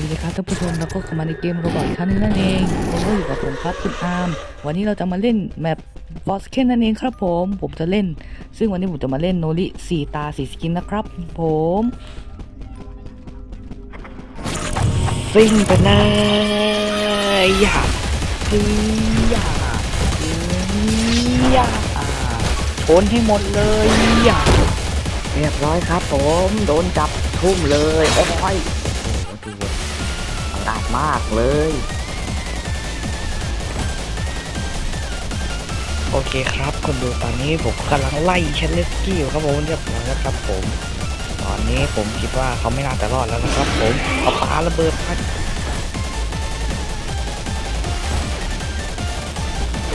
สวัสดีครับท่านผู้ชมแล้วก็เข้ามาในเกมโรบอทครั้งนี้นั่นเองผมก็อยู่กับผมครับคุณอาร์มวันนี้เราจะมาเล่นแมปบอสเคนนั่นเองครับผมผมจะเล่น ซึ่งวันนี้ผมจะมาเล่นโนริสีตาสีสกินนะครับ ผมซิ่งไปเลยอย่ากอย่าซื้ออย่าชนให้หมดเลยอย่าเรียบร้อยครับผมโดนจับทุ่มเลยโอ้ย มากเลย โอเคครับคนดูตอนนี้ผมกำลังไล่เชนเลสกี้อยู่ครับผมเรียบร้อยแล้วครับผม ตอนนี้ผมคิดว่าเขาไม่น่าจะรอดแล้วนะครับผมเอาปาระเบิดพัด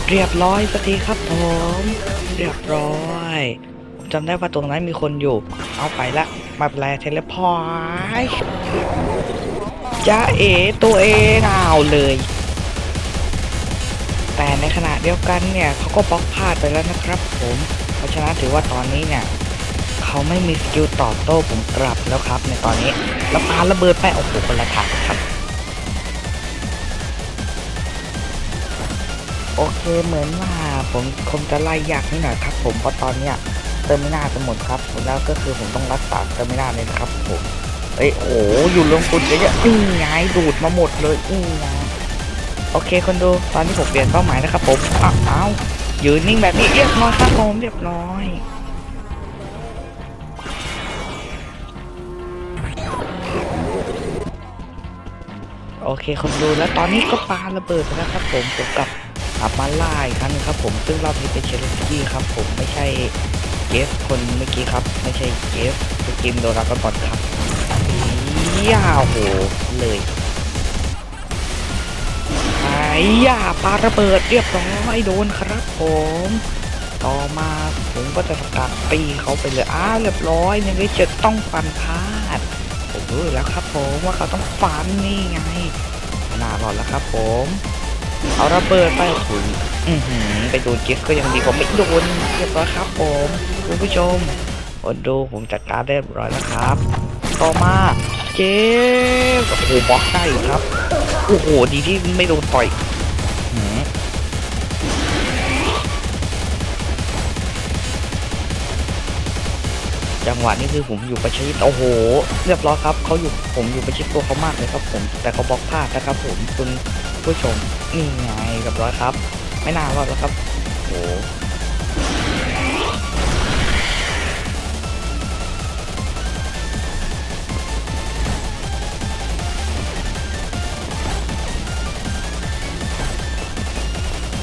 เรียบร้อยสักทีครับผมเรียบร้อยผมจำได้ว่าตรงนั้นมีคนอยู่ เอาไปละมาเป็นไรเทเลพอร์ต จ้าเอตัวเองเอาเลย แต่ในขณะเดียวกันเนี่ยเขาก็บล็อกพลาดไปแล้วนะครับผมเพราะฉะนั้นถือว่าตอนนี้เนี่ยเขาไม่มีสกิลตอบโต้ผมกลับแล้วครับ ในตอนนี้แล้วปาระเบิดไปโอ้โหคนละทางครับ โอเคเหมือนว่าผมคงจะไล่ยากนิดหน่อยครับผมเพราะตอนเนี้ยเติมไม่น่าจะหมดครับแล้วก็คือผมต้องรักษาเติมไม่น่าเลยนะครับผม เอ้ยโอ้โหอยู่ลงทุนเยอะๆอื้อไงดูดมาหมดเลยอื้อไงโอเคคนดูตอนนี้ผมเปลี่ยนเป้าหมายนะครับผมอ้าวอ้าวยืนนิ่งแบบนี้เรียบร้อยครับผมเรียบร้อยโอเคคนดูแล้วตอนนี้ก็ปาระเบิดไปแล้วครับผมผมกลับกลับมาล่าอีกครั้งหนึงครับผมซึ่งรอบนี้เป็นเชลซีครับผมไม่ใช่เกฟคนเมื่อกี้ครับ ไม่ใช่เกฟสกิมโดราก้อนบอลครับ ยาวโหเลยไอ้ยาปาระเบิดเรียบร้อยโดนครับผม ต่อมาผมก็จะทำการตีเขาไปเลยอ้าเรียบร้อยยังไม่เจ็ดต้องฟันพลาดผมรู้แล้วครับผมว่าเขาต้องฟันนี่ไงน่ารอดแล้วครับผมเอาระเบิดไปโอ้โหอือหือไปโดนเจฟก็ยังดีกว่าไม่โดนเรียบร้อยครับผมคุณผู้ชมคนดูผมจัดการได้เรียบร้อยแล้วครับ ต่อมา เจฟโอ้โหบล็อกได้ครับ โอ้โห ดีที่ไม่โดนต่อยจังหวะนี้คือผมอยู่ประชิดโอ้โห เรียบร้อยครับเขาอยู่ผมอยู่ประชิดตัวเขามากเลยครับผม แต่เขาบล็อกพลาดนะครับ ผมคุณผู้ชมนี่ไงเรียบร้อยครับ ไม่น่ารอดแล้วครับโอ้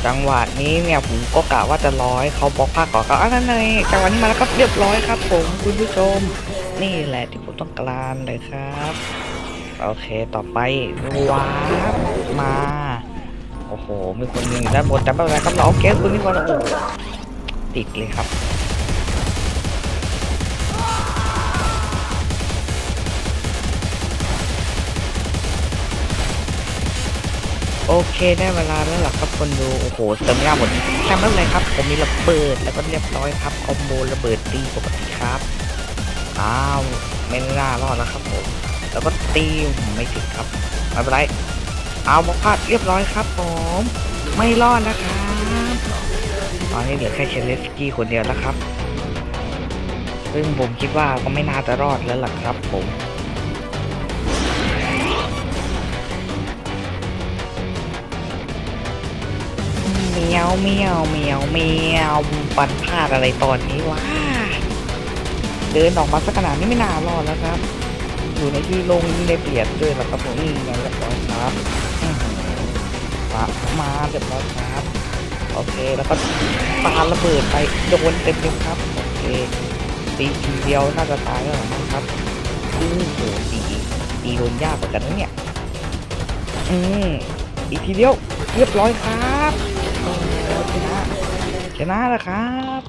จังหวะนี้เนี่ยผมก็กะว่าจะร้อยเขาบล็อกภาคก่อนก็อันนั้นเลยจังหวะนี้มาแล้วก็เรียบร้อยครับ ผมคุณผู้ชม นี่แหละที่ผมต้องการเลยครับโอเคต่อไปวาร์ปมาโอ้โหมีคนหนึ่งด้านบนแต่ไม่เป็นไรครับเราเอาเกสคุณนี่ก่อนโอ้ติดเลยครับ โอเคได้เวลาแล้วหล่ะครับคนดูโอ้โหเติมไม่ได้หมดแต่ไม่เป็นไรครับ ผมมีระเบิดแล้วก็เรียบร้อยครับคอมโบระเบิดตีปกติครับอ้าวไม่น่ารอดแล้วครับผมแล้วก็ตีไม่ถึงครับไม่เป็นไรเอาบล็อกพลาดเรียบร้อยครับผมไม่รอดนะครับตอนนี้เหลือแค่เชลเลสกี้คนเดียวแล้วครับ ซึ่งผมคิดว่าก็ไม่น่าจะรอดแล้วล่ะครับผม ยวเมียวเมียวเมียวปันพลาดอะไรตอนนี้วะเดินออกมาสักขนาดนี้ไม่น่ารอดแล้วครับ อยู่ในที่โลงยิ่งได้เปรียบด้วยแล้วครับผมนี่ไงเรียบร้อยครับมามาเรียบร้อยครับโอเคแล้วก็ปาระเบิดไปโดนเต็มเต็มๆครับโอเคตีทีเดียวน่าจะตายแล้วหรอมั้งครับโอ้โหตีตีโดนยากเหมือนกันนะเนี่ยอืมอีกทีเดียวเรียบร้อยครับ ชนะชนะแล้วครับ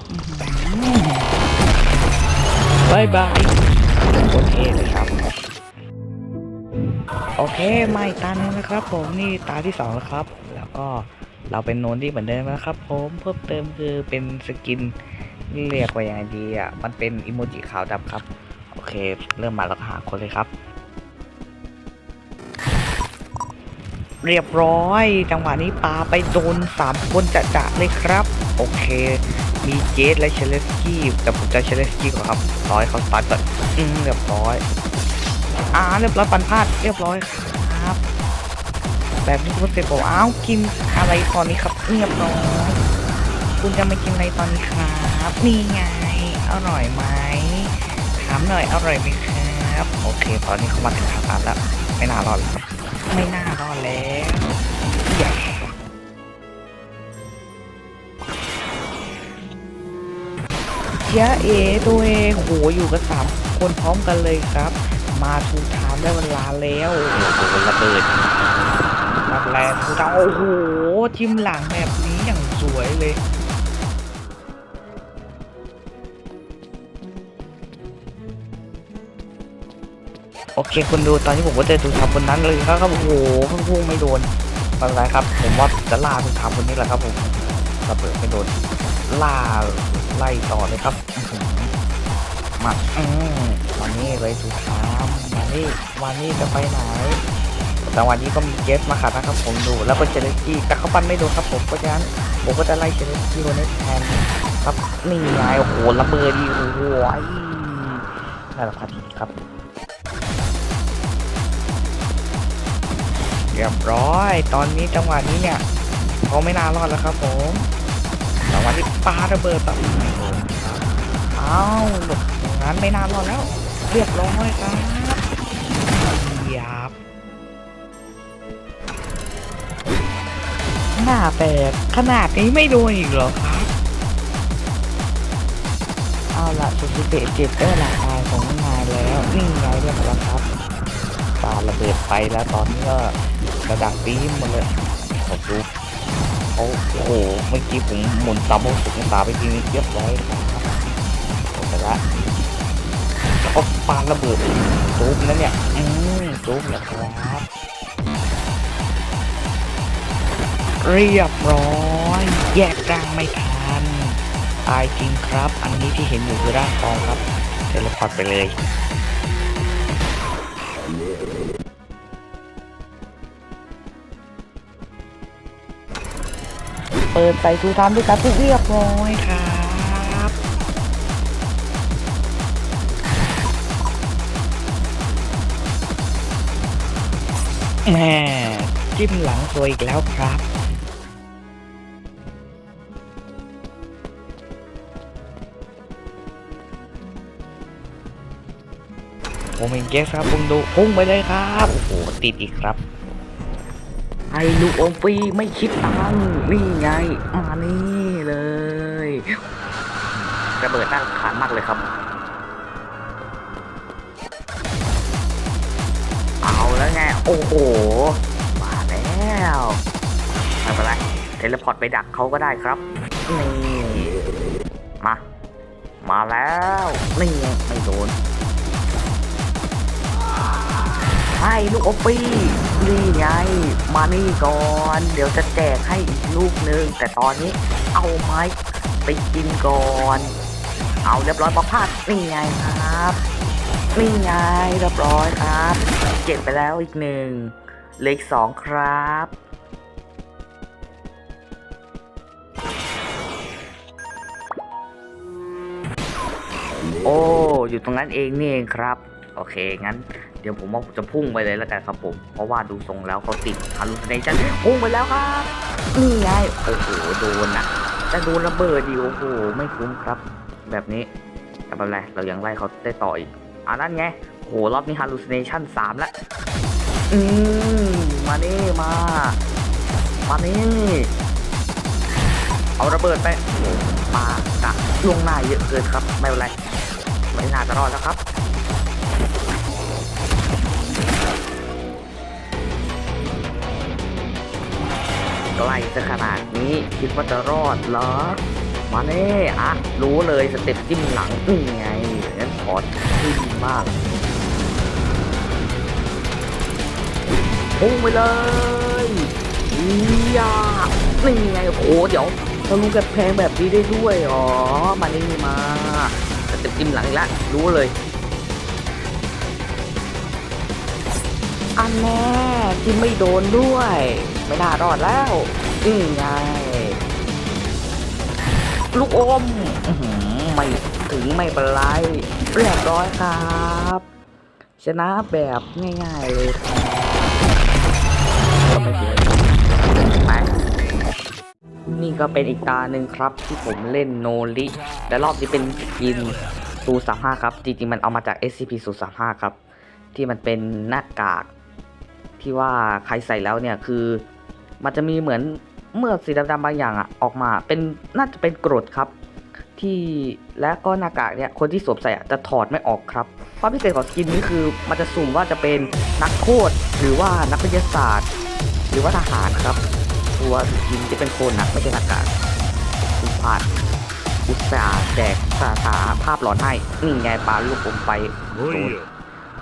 บายบายโอเคเลยครับ โอเคไม่ตาหนึงนะครับ ผมนี่ตาที่สองแล้วครับ แล้วก็เราเป็นโนนที่เหมือนเดิมนะครับ ผมเพิ่มเติมคือเป็นสกินเรียกว่ายังไงดีอะมันเป็นอิโมจิขาวดำครับ โอเค เริ่มมาแล้วก็หาคนเลยครับ เรียบร้อย จังหวะนี้ปาไปโดนสามคนจะจะๆเลยครับ โอเค มีเจสและเชเลสกี้แต่ผมจะเชเลสกี้ก่อนครับร้อยเขาสตาร์ทก่อนอืมเรียบร้อยอ่าเรียบร้อยปันพลาดเรียบร้อยครับ แบบนี้คุณเสร็บอกอ้าวกินอะไรตอนนี้ครับเรียบร้อยคุณจะไม่กินอะไรตอนนี้ครับนี่ไงอร่อยไหมถามหน่อยอร่อยไหมครับ โอเค ตอนนี้เขามาถึงทางร้านแล้ว ไม่น่ารอดแล้วครับ ไม่น่ารอดแล้วอย่าเจ้าเอตัวเองโหอยู่กันสามคนพร้อมกันเลยครับ มาทูทามได้เวลาแล้วโอ้โหระเบิดรับแรงทูทามโอ้โหจิ้มหลังแบบนี้อย่างสวยเลย เคคุณดูตอนที่ผมก็จอทูทามคนนั้นเลยครับโอ้โหพุ่งไม่โดนไม่เป็นไรครับ ผมว่าจะล่าทูทามคนนี้แหละครับผมระเบิดไม่โดนล่าไล่ต่อเลยครับมาอืมมานี่เลยทูทามมานี่มานี่จะไปไหนแต่วันนี้ก็มีเกสมาขัดนะครับผมดูแล้วก็เชลกี้แต่เขาปั้นไม่โดนครับผมเพราะฉะนั้นผมก็จะไล่เชลกี้คนนี้แทนครับนี่ไงโอ้โหระเบิดดีโอ้โหไอ้น่าจะพาทีครับ ยบร้อย ตอนนี้จังหวะนี้เนี่ยเขาไม่น่ารอดแล้วครับผมจังหวะที่ปาระเบิดแบบไม่โดนครับอ้าวหลบอย่างนั้นไม่น่ารอดแล้ว เรียบร้อยครับยียบหน้าแตกขนาดนี้ไม่โดนอีกเหรอครับ เอาละสุดเตะเจ็บได้หลากหลายของนายแล้วนี่ไงเรียบร้อยครับปาระเบิดไปแล้วตอนนี้ก็ ระดังตีมหมดเลยผมดูเขาโอ้โห เมื่อกี้ผมหมุนตามโมสุกตาไปทีนี้เรียบร้อยครับผมไปละแล้วก็ปาระเบิดจุ๊บนั่นเนี่ยอืมจุ๊บนะครับเรียบร้อย แยกร่างไม่ทันตายจริงครับ อันนี้ที่เห็นอยู่คือร่างทองครับเทเลพอร์ตไปเลย ปิดใส่ทูทามด้วยกันทุกเรียบร้อยครับแหม่จิ้มหลังตัวอีกแล้วครับผมเองเกสครับผมดูพุ่งไปเลยครับ โอ้โห ติดอีกครับ ไอ้ลูกอมฟรีไม่คิดตังนี่ไง มานี่เลยระเบิดน่ารำคานมากเลยครับ เอาแล้วไง โอ้โห มาแล้วไม่เป็นไรเทเลพอร์ตไปดักเขาก็ได้ครับ นี่ มา มาแล้ว นี่ไม่โดน ให้ลูกโอปปี้นี่ไง มานี่ก่อน เดี๋ยวจะแจกให้อีกลูกหนึ่งแต่ตอนนี้เอาไม้ไปกินก่อน เอาเรียบร้อยประพาสนี่ไงครับนี่ไงเรียบร้อยครับ เก็บไปแล้วอีกหนึ่งเล็กสองครับโอ้ อยู่ตรงนั้นเองนี่เองครับ โอเค งั้น เดี๋ยวผมว่าจะพุ่งไปเลยแล้วกันครับผม เพราะว่าดูทรงแล้วเขาติดฮารุเนชันพุ่งไปแล้วครับนี่ไงโอ้โหโดนอะแต่โดนระเบิดดิโอ้โหไม่คุ้มครับ แบบนี้แต่ไม่เป็นไรเรายังไล่เขาได้ต่ออีกอ่านั่นไงโอ้โหรอบนี้ฮารุเนชันสามแล้วอืมมานี่มามานี่เอาระเบิดไปโอ้โหมากะล่วงหน้าเยอะเกินครับ ไม่เป็นไรไม่น่าจะรอดแล้วครับ กล้จะขนาดนี้คิดว่าจะรอดเหรอ มาเน่อะรู้เลยสเต็ปจิ้มหลังนี่ไงงั้นขอที่ดีมากพุ่งไปเลยอียานี่ไงโอ้เดี๋ยวทะลุกระแพงแบบนี้ได้ด้วยอ๋อมานี่มาสเต็ปจิ้มหลังอีกแล้วรู้เลยอันแน่ที่ไม่โดนด้วย ไม่น่ารอดแล้ว อือไงลูกอมไม่ถึงไม่เป็นไรเรียบร้อยครับ ชนะแบบง่ายๆเลยนี่ก็เป็นอีกตาหนึ่งครับที่ผมเล่นโนริและรอบนี้เป็นสกินซู35ครับ จริงๆ มันเอามาจาก SCP ซู35ครับ ที่มันเป็นหน้ากาก ที่ว่าใครใส่แล้วเนี่ยคือ มันจะมีเหมือนเมื่อสีดำๆบางอย่างอะออกมาเป็นน่าจะเป็นกรดครับ ที่และก็หน้ากากเนี่ยคนที่สวมใส่อะจะถอดไม่ออกครับความพิเศษของสกินนี้คือมันจะสุ่มว่าจะเป็นนักโทษหรือว่านักวิทยาศาสตร์ หรือว่าทหารครับ ตัวสกินที่เป็นโคนนะไม่ใช่หน้ากากคุณพลาดอุตส่าห์แจกสาธาภาพหลอนให้นี่ไงปาลูกผมไปโดน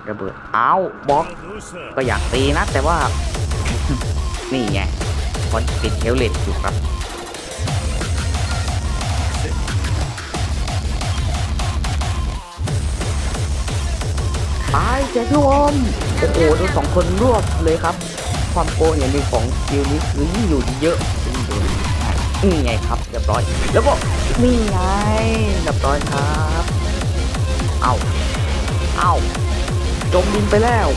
ระเบิดเอาบล็อกก็อยากตีนะ แต่ว่า นี่ไง คอนติดเฮลเลตอยู่ครับไปแจ็คลูกอมโอ้โหดูสองคนรวบเลยครับ ความโกงอย่างหนึ่งของสกิลนี้คือยิ่งอยู่เยอะยิ่งโดนนี่ไงครับเรียบร้อย แล้วก็นี่ไงเรียบร้อยครับ เอาเอาจมดินไปแล้ว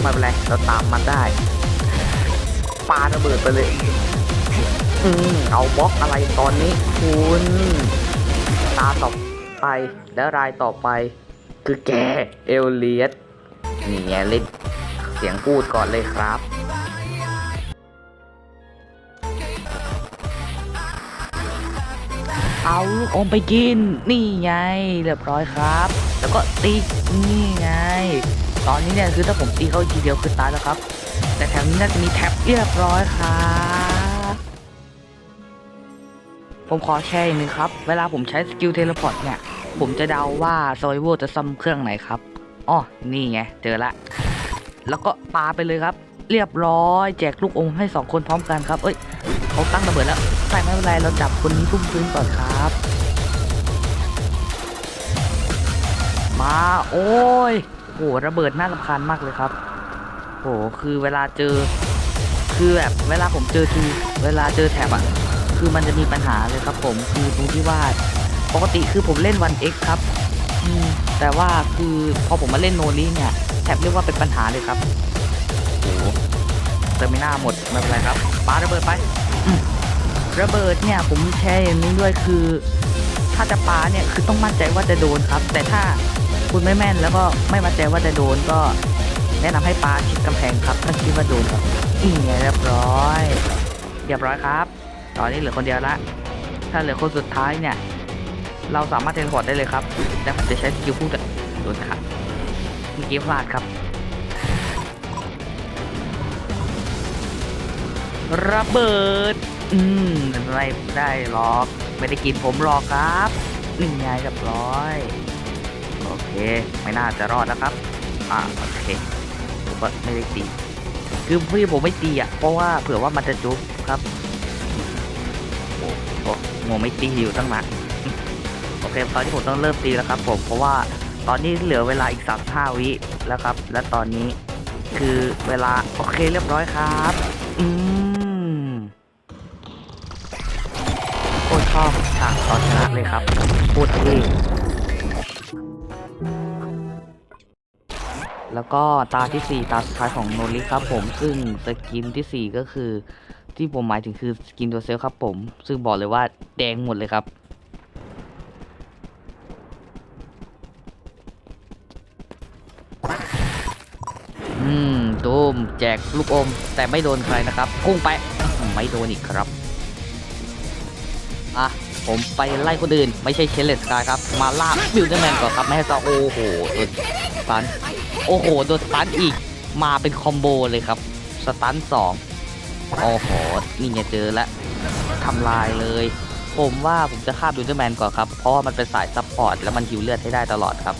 ไม่เป็นไรเราตามมันได้ ปาระเบิดไปเลย อืมเอาบล็อกอะไรตอนนี้คุณตาต่อไปแล้วรายต่อไป คือแกเอลเลียสนี่ไงเล่นเสียงพูดก่อนเลยครับเอาลูกอมไปกิน นี่ไงเรียบร้อยครับ แล้วก็ตีนี่ไง ตอนนี้เนี่ยคือถ้าผมตีเขาอีกทีเดียวคือตายแล้วครับ แต่แถวนี้น่าจะมีแท็บเรียบร้อยครับผมขอแชร์อีกหนึ่งครับ เวลาผมใช้สกิลเทเลพอร์ตเนี่ย ผมจะเดาว่าโซยโวจะซ่อมเครื่องไหนครับอ๋อนี่ไง เจอละ แล้วก็ปาไปเลยครับ เรียบร้อยแจกลูกอมให้สองคนพร้อมกันครับ เอ้ยเขาตั้งระเบิดแล้วแต่ไม่เป็นไรเราจับคนนี้ทุ่มพื้นก่อนครับ มาโอ้ยโหระเบิดน่ารำคาญมากเลยครับ โหคือเวลาเจอ คือแบบเวลาผมเจอทีเวลาเจอแถบอะคือมันจะมีปัญหาเลยครับ ผมคือตรงที่ว่าปกติคือผมเล่นวัน X ครับอืมแต่ว่าคือพอผมมาเล่นโนนี้เนี่ยแถบเรียกว่าเป็นปัญหาเลยครับโอ้โหเติมไม่น่าหมดไม่เป็นไรครับปาระเบิดไปอืมระเบิดเนี่ยผมแชร์อย่างนี้ด้วยคือ ถ้าจะปาเนี่ยคือต้องมั่นใจว่าจะโดนครับ แต่ถ้าคุณไม่แม่นแล้วก็ไม่มั่นใจว่าจะโดนก็ แนะนำให้ปลาชิดกำแพงครับถ้าคิดว่าโดนครับนี่ไงเรียบร้อย เรียบร้อยครับ ตอนนี้เหลือคนเดียวละ ถ้าเหลือคนสุดท้ายเนี่ย เราสามารถเทเลพอร์ตได้เลยครับแต่ผมจะใช้สกิลพุ่งแต่โดนขัดเมื่อกี้พลาดครับระเบิด อืมไม่ได้หรอกไม่ได้กินผมหรอกครับนี่ไงเรียบร้อย โอเค ไม่น่าจะรอดนะครับ อ่า โอเค ก็ไม่ได้ตี คือพี่ผมไม่ตีอะ เพราะว่าเผื่อว่ามันจะจุบครับโอ้โหงงไม่ตีอยู่ตั้งนานโอเคตอนนี้ผมต้องเริ่มตีแล้วครับ ผมเพราะว่าตอนนี้เหลือเวลาอีกสามห้าวิแล้วครับ และตอนนี้คือเวลาโอเคเรียบร้อยครับ อืมโคตรชอบฉากตอนชนะเลยครับพูดที่ แล้วก็ตาที่ 4 ตาสุดท้ายของโนริครับผมซึ่งสกินทีสี่ 4 ก็คือ ที่ผมหมายถึงคือสกินตัวเซลครับผม ซึ่งบอกเลยว่าแดงหมดเลยครับอืมตูมแจกลูกอม แต่ไม่โดนใครนะครับพุ่งไปไม่โดนอีกครับอะผมไปไล่คนอื่น ไม่ใช่เชลเลสกายครับ มาล่าบิวเดอร์แมนก่อนครับ ไม่ให้ซะโอ้โหโดนสตัน โอ้โหโดนสตันอีกมาเป็นคอมโบเลยครับสตันสองโอ้โหนี่ไงเจอแล้วทำลายเลย ผมว่าผมจะฆ่าบิวเดอร์แมนก่อนครับ เพราะว่ามันเป็นสายซัพพอร์ตแล้วมันฮิวเลือดให้ได้ตลอดครับ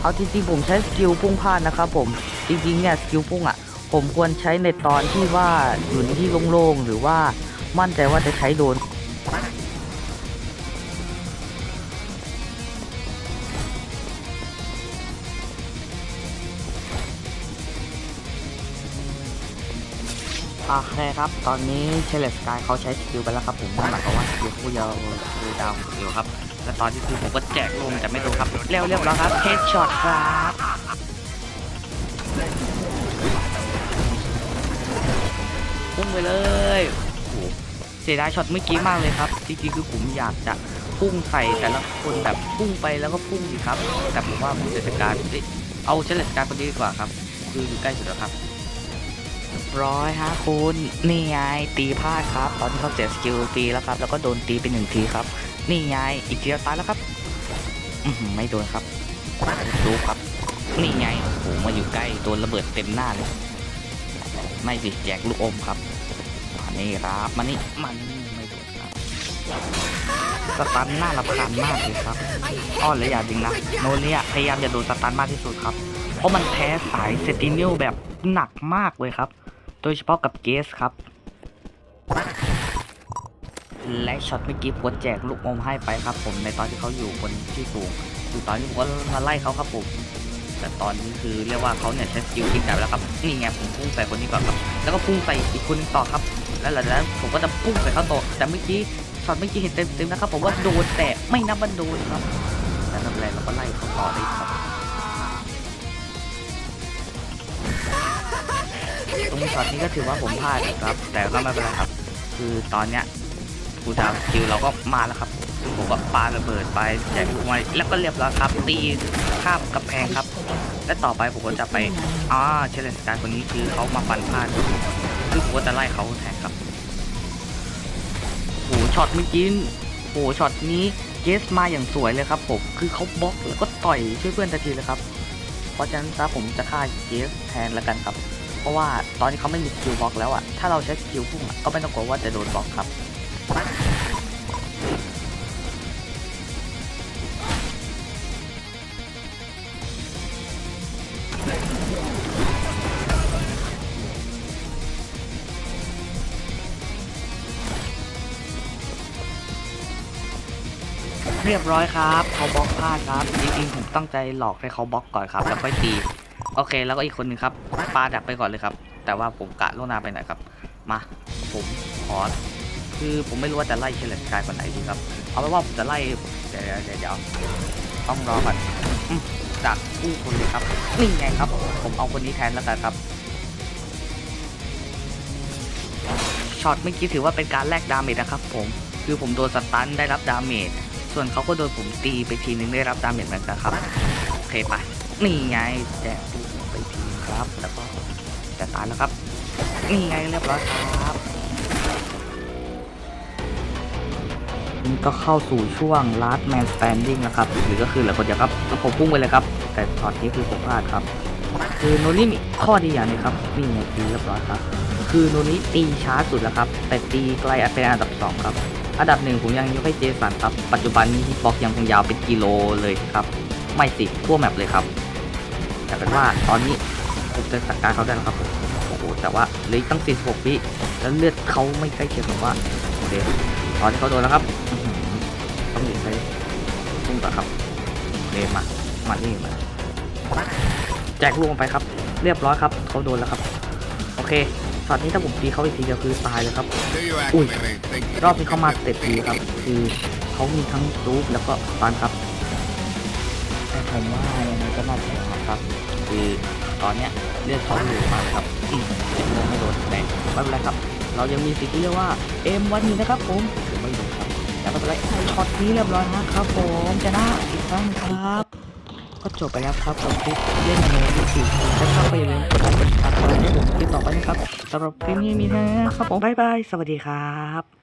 เอาจริงๆผมใช้สกิลพุ่งพลาดนะครับผมจริงๆเนี่ยสกิลพุ่งอะ ผมควรใช้ในตอนที่ว่าอยู่ในที่โล่งๆหรือว่ามั่นใจว่าจะใช้โดน โอเคครับ ตอนนี้เชลสกายเขาใช้สกิลไปแล้วครับผมนั่นหมายความว่าสกิลเขายาวคือดาวสกิลครับ และตอนที่คือผมก็แจกลงแต่ไม่โดนครับ เร็วเรียบร้อยครับเฮดช็อตครับพุ่งไปเลยโอ้โหเสียดายช็อตเมื่อกี้มากเลยครับ จริงๆคือผมอยากจะพุ่งใส่แต่ละคนแบบพุ่งไปแล้วก็พุ่งสิครับ แต่ผมว่าผู้จัดการเอ้ยเอาเชลสกายคนนี้ดีกว่าครับ คืออยู่ใกล้สุดแล้วครับ ร้อยฮะคุณนี่ไงตีพลาดครับ ตอนที่เขาเสียสกิลฟรีแล้วครับ แล้วก็โดนตีไปหนึ่งทีครับ นี่ไงอีกทีเดียวตายแล้วครับไม่โดนครับดูครับ นี่ไงโอ้โหมาอยู่ใกล้โดนระเบิดเต็มหน้าเลย ไม่สิแจกลูกอมครับมานี่ครับมานี่มันไม่โดนครับสตันหน้ารำคาญมากเลยครับอ้อและอย่าดึงนะโนเนี่ยพยายามจะโดนสตันมากที่สุดครับ เพราะมันแพ้สายเซตินิลแบบหนักมากเลยครับ โดยเฉพาะกับเกสครับ และช็อตเมื่อกี้ผมก็แจกลูกอมให้ไปครับ ผมในตอนที่เขาอยู่บนที่สูงคือตอนนี้ผมก็มาไล่เขาครับผมแต่ตอนนี้คือเรียกว่าเขาเนี่ยใช้สกิลกินกลับแล้วครับนี่ไงผมพุ่งใส่คนนี้ก่อนครับ แล้วก็พุ่งใส่อีกคนนึงต่อครับ แล้วหลังจากนั้นผมก็จะพุ่งใส่เขาต่อแต่เมื่อกี้ช็อตเมื่อกี้เห็นเต็มๆนะครับผมว่าโดนแต่ไม่นับว่าโดนครับแต่ไม่เป็นไรเราก็ไล่เขาต่อได้ครับ ตรงช็อตนี้ก็ถือว่าผมพลาดครับ แต่ก็ไม่เป็นไรครับ คือตอนเนี้ยกูดาวสกิลเราก็มาแล้วครับ ผมก็ปาระเบิดไปแจกลูกไม้แล้วก็เรียบร้อยครับ ตีข้ามกำแพงครับ และต่อไปผมก็จะไปอ่าเชลเลนสการคนนี้คือเขามาฟันพลาดคือผมก็จะไล่เขาแทนครับโหช็อตเมื่อกี้โหช็อตนี้เกสมาอย่างสวยเลยครับผมคือเขาบล็อกแล้วก็ต่อยช่วยเพื่อนทันทีเลยครับ เพราะฉะนั้นซะผมจะฆ่าเกสแทนแล้วกันครับ เพราะว่าตอนนี้เขาไม่มีสกิลบล็อกแล้วอะถ้าเราใช้สกิลพุ่งก็ไม่ต้องกลัวว่าจะโดนบล็อกครับเรียบร้อยครับเขาบล็อกพลาดครับจริงๆผมตั้งใจหลอกให้เขาบล็อกก่อนครับแล้วค่อยตี โอเค แล้วก็อีกคนหนึ่งครับปลาดักไปก่อนเลยครับ แต่ว่าผมกะล่วงหน้าไปหน่อยครับ มา ผมขอ คือผมไม่รู้ว่าจะไล่เฉลยกายคนไหนดีครับ เอาเป็นว่าผมจะไล่ เดี๋ยวเดี๋ยวต้องรอก่อนอืมดักคู่คนเลยครับนี่ไงครับ ผมเอาคนนี้แทนแล้วกันครับช็อตเมื่อกี้ถือว่าเป็นการแลกดาเมจนะครับผมคือผมโดนสตันได้รับดาเมจส่วนเขาก็โดนผมตีไปทีนึงได้รับดาเมจเหมือนกันครับโอเคไป นี่ไงแจกลูกไปทีครับ แล้วก็จะตายแล้วครับ นี่ไงเรียบร้อยครับนี่ก็เข้าสู่ช่วง last man standing แล้วครับหรือก็คือเหลือคนเดียวครับแล้วผมพุ่งไปเลยครับ แต่ช็อตนี้คือผมพลาดครับ คือโนนี่มีข้อดีอย่างนึงครับนี่ไงตีเรียบร้อยครับ คือโนนี่ตีช้าสุดแล้วครับ แต่ตีไกลเป็นอันดับสองครับ อันดับหนึ่งผมยังยกให้เจสันครับ ปัจจุบันนี้ฮิตบ็อกยังคงยาวเป็นกิโลเลยครับ ไม่สิทั่วแมปเลยครับ แต่เป็นว่าตอนนี้ผมจะจัดการเขาได้แล้วครับผมโอ้โหแต่ว่าเหลือตั้ง 46วิแล้วเลือดเขาไม่ใกล้เคียงกับว่าโอเคตอนที่เขาโดนแล้วครับต้องหยุดใช้พุ่งก่อนครับเคมามานี่มาแจกลูกลงไปครับ เรียบร้อยครับเขาโดนแล้วครับ โอเคช็อตนี้ถ้าผมตีเขาอีกทีเดียวคือตายเลยครับอุ้ยรอบนี้เขามาเต็ปดีครับ คือเขามีทั้งจูบแล้วก็ฟันครับ ผมว่ายังไงก็น่าจะชนะครับ คือตอนเนี้ยเลือดเขาอยู่มากครับอืมเจ็บโมไม่โดนแต่ไม่เป็นไรครับ เรายังมีสิ่งที่เรียกว่าเอ็มวันนี้นะครับผมไม่โดนครับแต่ไม่เป็นไรช็อตนี้เรียบร้อยนะครับผมชนะอีกครั้งครับ ก็จบไปแล้วครับกับคลิปเล่นโนที่สี่ถ้าชอบก็อย่าลืมกดไลค์กดติดตามให้ผมคลิปต่อไปนะครับสำหรับคลิปนี้มีนะครับผมบ๊ายบายสวัสดีครับ